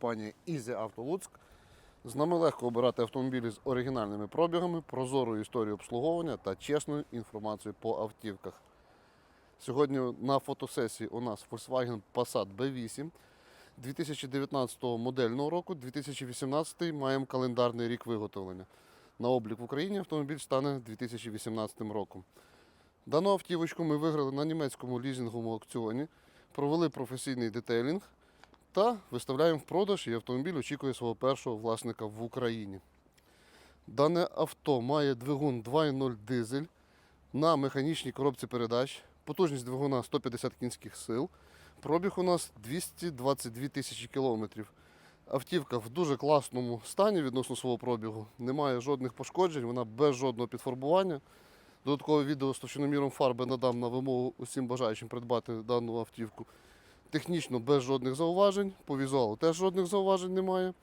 Компанія Easy Auto Луцьк. З нами легко обирати автомобілі з оригінальними пробігами, прозорою історією обслуговування та чесною інформацією по автівках. Сьогодні на фотосесії у нас Volkswagen Passat B8 2019 модельного року, 2018 маємо календарний рік виготовлення. На облік в Україні автомобіль стане 2018 роком. Дану автівочку ми виграли на німецькому лізинговому аукціоні, провели професійний детейлінг та виставляємо в продаж і автомобіль очікує свого першого власника в Україні. Дане авто має двигун 2.0 дизель на механічній коробці передач, потужність двигуна 150 кінських сил. Пробіг у нас 222 тисячі кілометрів. Автівка в дуже класному стані відносно свого пробігу. Немає жодних пошкоджень, вона без жодного підфарбування. Додаткове відео з товщиноміром фарби надам на вимогу усім бажаючим придбати дану автівку. Технічно без жодних зауважень, по візуалу теж жодних зауважень немає.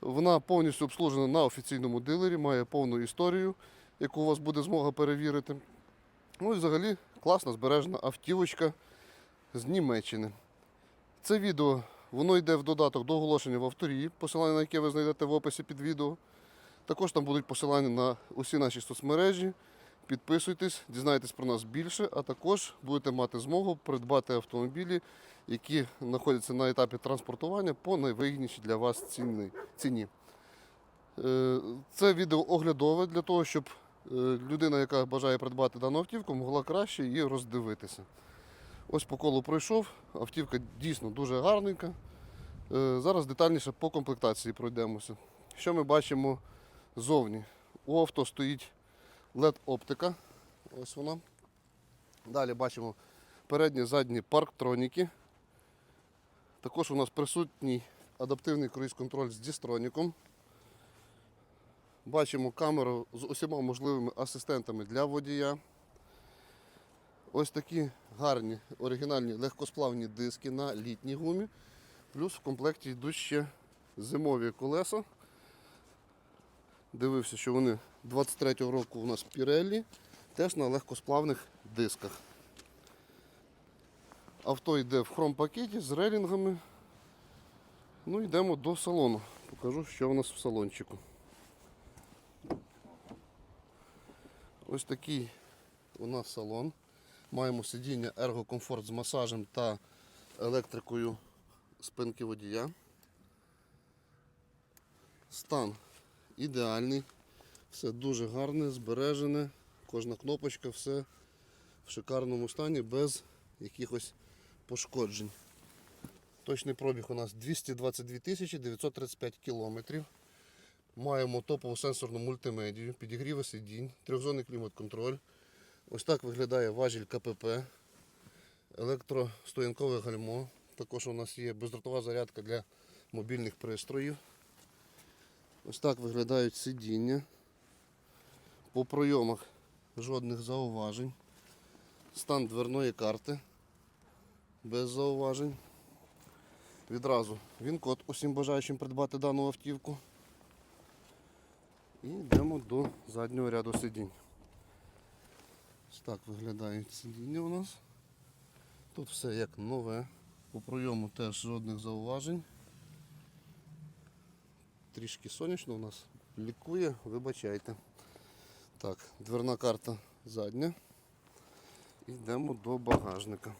Вона повністю обслужена на офіційному дилері, має повну історію, яку у вас буде змога перевірити. Ну і взагалі класна збережена автівочка з Німеччини. Це відео воно йде в додаток до оголошення в авторії, посилання на яке ви знайдете в описі під відео. Також там будуть посилання на усі наші соцмережі. Підписуйтесь, дізнайтесь про нас більше, а також будете мати змогу придбати автомобілі, які знаходяться на етапі транспортування по найвигіднішій для вас ціні. Е, Це відео оглядове для того, щоб е, людина, яка бажає придбати дану автівку, могла краще її роздивитися. Ось по колу пройшов, автівка дійсно дуже гарненька. Е, Зараз детальніше по комплектації пройдемося. Що ми бачимо ззовні? У авто стоїть LED-оптика. Ось вона. Далі бачимо передні задні парктроніки. Також у нас присутній адаптивний круїз-контроль з дістроніком. Бачимо камеру з усіма можливими асистентами для водія. Ось такі гарні оригінальні легкосплавні диски на літній гумі. Плюс в комплекті йдуть ще зимові колеса. Дивився, що вони 23-го року у нас Pirelli, теж на легкосплавних дисках. Авто йде в хром-пакеті з релінгами. Ну, йдемо до салону. Покажу, що у нас в салончику. Ось такий у нас салон. Маємо сидіння ергокомфорт з масажем та електрикою спинки водія. Стан ідеальний, все дуже гарне, збережене, кожна кнопочка, все в шикарному стані, без якихось пошкоджень. Точний пробіг у нас 222 тисячі 935 кілометрів. Маємо топову сенсорну мультимедію, підігріви сидінь, трьохзонний клімат-контроль. Ось так виглядає важіль КПП, електростоянкове гальмо. Також у нас є бездротова зарядка для мобільних пристроїв. Ось так виглядають сидіння. По пройомах жодних зауважень. Стан дверної карти без зауважень. Відразу він код усім бажаючим придбати дану автівку. І йдемо до заднього ряду сидінь. Ось так виглядають сидіння у нас. Тут все як нове. По пройому теж жодних зауважень. Трішки сонячно у нас лікує, вибачайте. Так, дверна карта задня. Йдемо до багажника.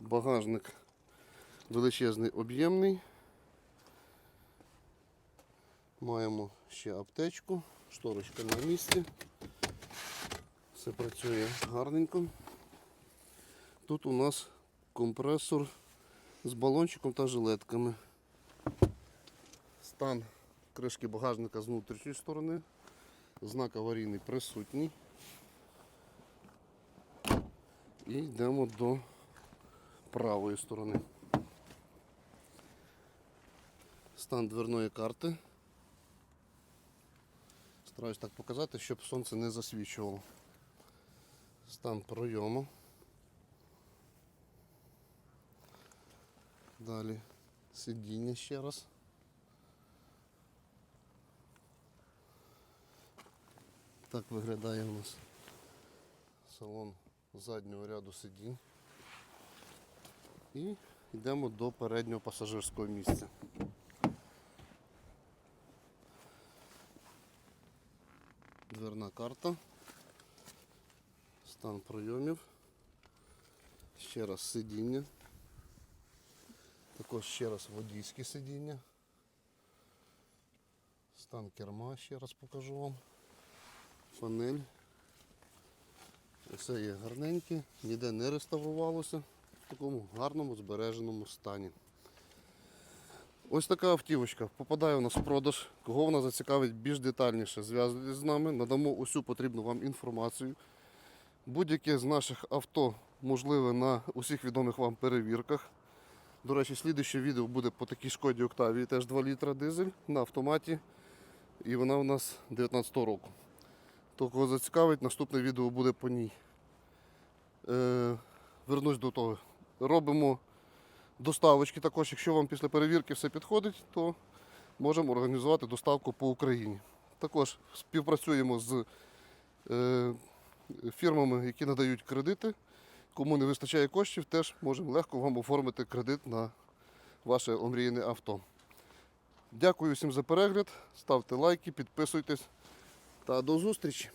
Багажник величезний, об'ємний. Маємо ще аптечку, шторочка на місці. Все працює гарненько. Тут у нас компресор з балончиком та жилетками. Стан кришки багажника з внутрішньої сторони. Знак аварійний присутній. І йдемо до правої сторони. Стан дверної карти. Стараюсь так показати, щоб сонце не засвічувало. Стан пройому. Далі сидіння ще раз. Так виглядає у нас салон заднього ряду сидінь. І йдемо до переднього пасажирського місця. Дверна карта. Стан пройомів. Ще раз сидіння. Також ще раз водійське сидіння. Стан керма ще раз покажу вам. Панель. Все є гарненьке, ніде не реставрувалося в такому гарному збереженому стані. Ось така автівочка попадає у нас в продаж. Кого вона зацікавить більш детальніше, зв'язуйтесь з нами, надамо усю потрібну вам інформацію. Будь-яке з наших авто можливе на усіх відомих вам перевірках. До речі, слідуще відео буде по такій шкоді Октавії, теж 2 літра дизель на автоматі. І вона у нас 19 року. То кого зацікавить, наступне відео буде по ній. Е, вернусь до того. Робимо доставочки також. Якщо вам після перевірки все підходить, то можемо організувати доставку по Україні. Також співпрацюємо з е, фірмами, які надають кредити. Кому не вистачає коштів, теж можемо легко вам оформити кредит на ваше омріяне авто. Дякую всім за перегляд. Ставте лайки, підписуйтесь та до зустрічі!